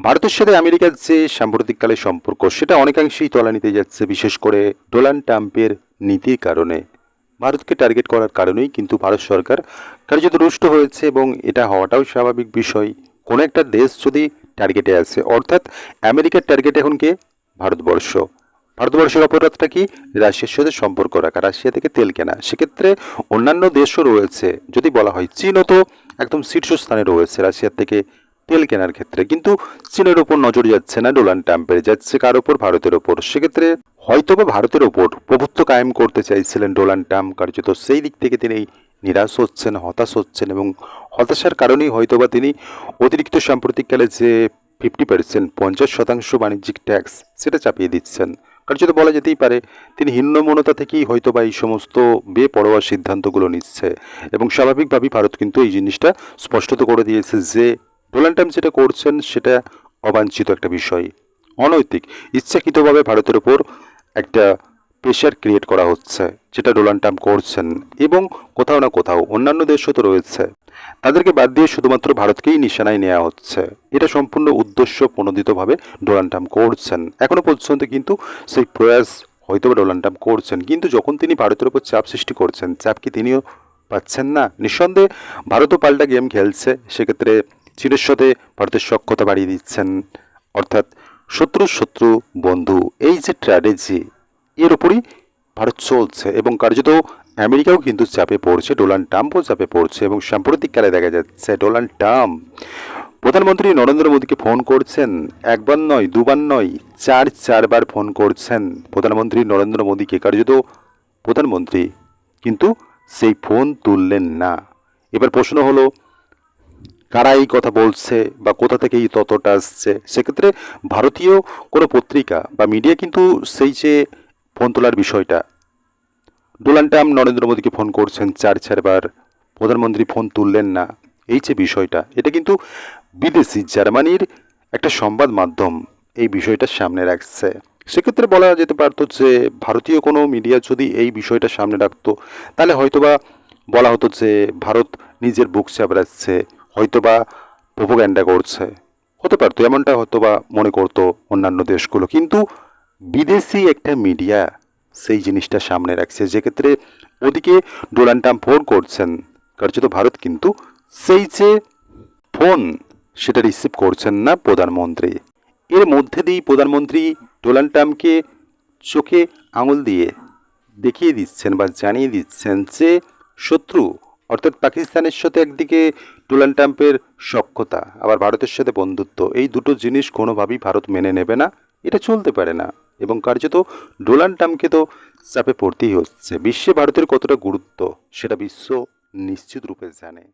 ভারতের সাথে আমেরিকার যে সাম্প্রতিককালে সম্পর্ক, সেটা অনেকাংশেই তলানিতে যাচ্ছে, বিশেষ করে ডোনাল্ড ট্রাম্পের নীতির কারণে। ভারতকে টার্গেট করার কারণেই কিন্তু ভারত সরকার কার্যত রুষ্ট হয়েছে এবং এটা হওয়াটাও স্বাভাবিক বিষয়। কোনো একটা দেশ যদি টার্গেটে আছে, অর্থাৎ আমেরিকার টার্গেট এখন কে? ভারতবর্ষ। ভারতবর্ষের অপরাধটা কি? রাশিয়ার সাথে সম্পর্ক রাখা, রাশিয়া থেকে তেল কেনা। সেক্ষেত্রে অন্যান্য দেশও রয়েছে। যদি বলা হয়, চীনও তো একদম শীর্ষস্থানে রয়েছে, রাশিয়ার থেকে তেল কেনার ক্ষেত্রে। কিন্তু চীনের ওপর নজর যাচ্ছে না, ডোনাল্ড ট্রাম্পের। যাচ্ছে কার ওপর ভারতের ওপর সেক্ষেত্রে হয়তোবা ভারতের ওপর প্রভুত্ব কায়েম করতে চাইছিলেন ডোনাল্ড ট্রাম্প। কার্যত সেই দিক থেকে তিনি নিরাশ হচ্ছেন, হতাশ হচ্ছেন এবং হতাশার কারণেই হয়তোবা তিনি অতিরিক্ত সাম্প্রতিককালে যে ফিফটি পার্সেন্ট, পঞ্চাশ শতাংশ বাণিজ্যিক ট্যাক্স, সেটা চাপিয়ে দিচ্ছেন। কার্যত বলা যেতেই পারে, তিনি হিন্নমনতা থেকেই হয়তোবা এই সমস্ত বেপরোয়া সিদ্ধান্তগুলো নিচ্ছে। এবং স্বাভাবিকভাবেই ভারত কিন্তু এই জিনিসটা স্পষ্টত করে দিয়েছে যে ডোনাল্ড ট্রাম্প যেটা করছেন, সেটা অবাঞ্ছিত একটা বিষয়। অনৈতিক, ইচ্ছাকৃতভাবে ভারতের ওপর একটা প্রেশার ক্রিয়েট করা হচ্ছে, যেটা ডোনাল্ড ট্রাম্প করছেন। এবং কোথাও না কোথাও অন্যান্য দেশও তো রয়েছে। তাদেরকে বাদ দিয়ে শুধুমাত্র ভারতকেই নিশানায় নেওয়া হচ্ছে। এটা সম্পূর্ণ উদ্দেশ্য প্রণোদিতভাবে ডোনাল্ড ট্রাম্প করছেন। এখনও পর্যন্ত কিন্তু সেই প্রয়াস হয়তো ডোনাল্ড ট্রাম্প করছেন। কিন্তু যখন তিনি ভারতের উপর চাপ সৃষ্টি করছেন, চাপ কি তিনিও পাচ্ছেন না? নিঃসন্দেহে ভারতও পাল্টা গেম খেলছে। সেক্ষেত্রে চীনের সাথে ভারতের সক্ষতা বাড়িয়ে দিচ্ছেন। অর্থাৎ শত্রু শত্রু বন্ধু, এই যে স্ট্র্যাটেজি এর উপরই ভারত চলছে এবং কার্যত আমেরিকাও কিন্তু চাপে পড়ছে, ডোনাল্ড ট্রাম্পও চাপে পড়ছে এবং সাম্প্রতিককালে দেখা যাচ্ছে ডোনাল্ড ট্রাম্প প্রধানমন্ত্রী নরেন্দ্র মোদীকে ফোন করছেন, একবার নয়, দুবার নয়, চার, চারবার ফোন করছেন। প্রধানমন্ত্রী নরেন্দ্র মোদীকে কার্যত প্রধানমন্ত্রী কিন্তু সেই ফোন তুললেন না। এবার প্রশ্ন হলো কারা এই কথা বলছে বা কোথা থেকে এই ততটা আসছে? সেক্ষেত্রে ভারতীয় কোনো পত্রিকা বা মিডিয়া কিন্তু সেই যে ফোন তোলার বিষয়টা। ডোনাল্ড ট্রাম্প নরেন্দ্র মোদীকে ফোন করছেন, চার চারবার। প্রধানমন্ত্রী ফোন তুললেন না। এই যে বিষয়টা, এটা কিন্তু বিদেশি জার্মানির একটা সংবাদ মাধ্যম এই বিষয়টা সামনে রাখছে। সেক্ষেত্রে বলা যেতে পারতো যে ভারতীয় কোনো মিডিয়া যদি এই বিষয়টা সামনে রাখতো, তাহলে হয়তোবা বলা হতো যে ভারত নিজের বুক চাপড়াচ্ছে। হয়তোবা প্রোপোগ্যান্ডা করছে। হতে পারতো এমনটা হয়তোবা মনে করতো অন্যান্য দেশগুলো। কিন্তু বিদেশি একটা মিডিয়া সেই জিনিসটা সামনে রাখছে। যেক্ষেত্রে ওদিকে ডোনাল্ড ট্রাম্প ফোন করছেন কার্যত ভারত কিন্তু, সেই যে ফোন সেটা রিসিভ করছেন না প্রধানমন্ত্রী। এর মধ্যে দিয়েই প্রধানমন্ত্রী ডোনাল্ড ট্রাম্পকে চোখে আঙুল দিয়ে দেখিয়ে দিচ্ছেন বা জানিয়ে দিচ্ছেন যে শত্রু অর্থাৎ পাকিস্তানের সাথে একদিকে ডোনাল্ড ট্রাম্পের সক্ষতা আবার ভারতের সাথে বন্ধুত্ব, এই দুটো জিনিস কোনোভাবেই ভারত মেনে নেবে না, এটা চলতে পারে না। এবং কার্যত ডোনাল্ড ট্রাম্পকে তো চাপে পড়তেই হচ্ছে। বিশ্বে ভারতের কতটা গুরুত্ব, সেটা বিশ্ব নিশ্চিত রূপে জানে।